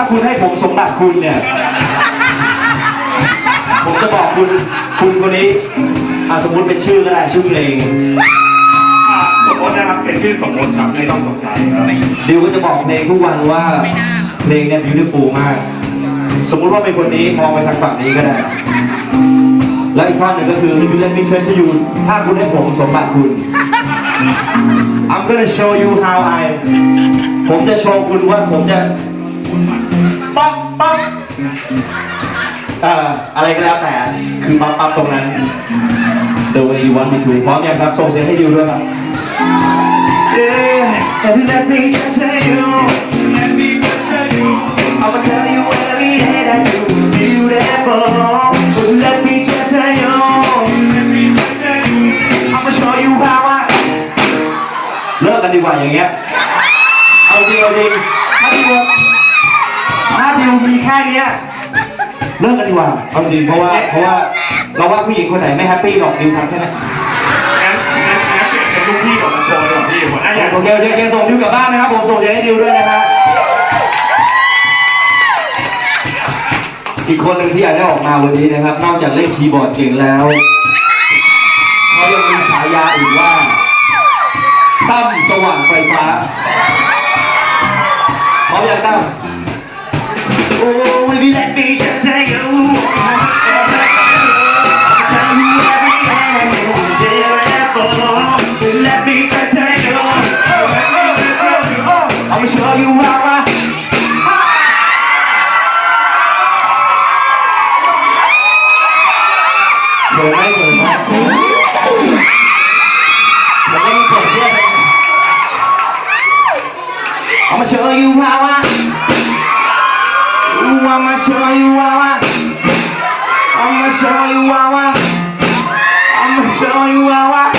ถ้าคุณให้ผมสมบัติคุณเนี่ย ผมจะบอกคุณ คุณคนนี้อะสมมุติเป็นชื่อก็ได้ชื่อเพลงอ่าสมมตินะครับเป็นชื่อสมมติครับไม่ต้องตกใจครับดิวก็จะบอกเพลงทุกวันว่าเพลงเนี่ย beautiful มาก สมมุติว่าเป็นคนนี้มองไปทางฝั่งนี้ก็ได้ แล้วอีกท่อนหนึ่งก็คือ if you let me treasure you ถ้าคุณให้ผมสมบัติคุณ I'm gonna show you how I ผมจะโชว์คุณว่าผมจะ ป๊อปป๊อปเอ่ออะไรก็แล้วแต่คือป๊อปป๊อปตรงนั้น The way you want me to พร้อมยังครับส่งเสียงให้ดิวด้วยครับ Yeah, let me treasure you Let me treasure you I'ma tell you every day that you're beautiful. Will you let me treasure you? Let me treasure you I'ma show you how I เลิกกันดีกว่าอย่างเงี้ยเอาจริงเอาจริงถ้าดิวถ้าดิวมีแค่เนี้ยเลิกกันดีกว่าเอาจริงเพราะว่าเพราะว่าเราว่าผู้หญิงคนไหนไม่แฮปปี้หรอกดิวทำแค่นั้นงั้นงั้นงั้นเปลี่ยนเป็นลูกพี่ของมาโชว์ดีกว่าพี่ผมอะอยากโอเคโอเคโอเคส่งดิวกลับบ้านนะครับผมส่งเสียงให้ดิวด้วยนะฮะอีกคนหนึ่งที่อากได้ออกมาวันนี้นะครับ นอกจากเล่นคีย์บอร์ดเก่งแล้วเขายังมีฉายาอีกว่าตั้มสว่างไฟฟ้าพร้อมยังตั้ม Oh, baby, let me just say you. Tell you every day that you're beautiful. Let me just say you. I'ma show you how I. เปิดไหมเปิดไหม show you how I. I'ma show you how I.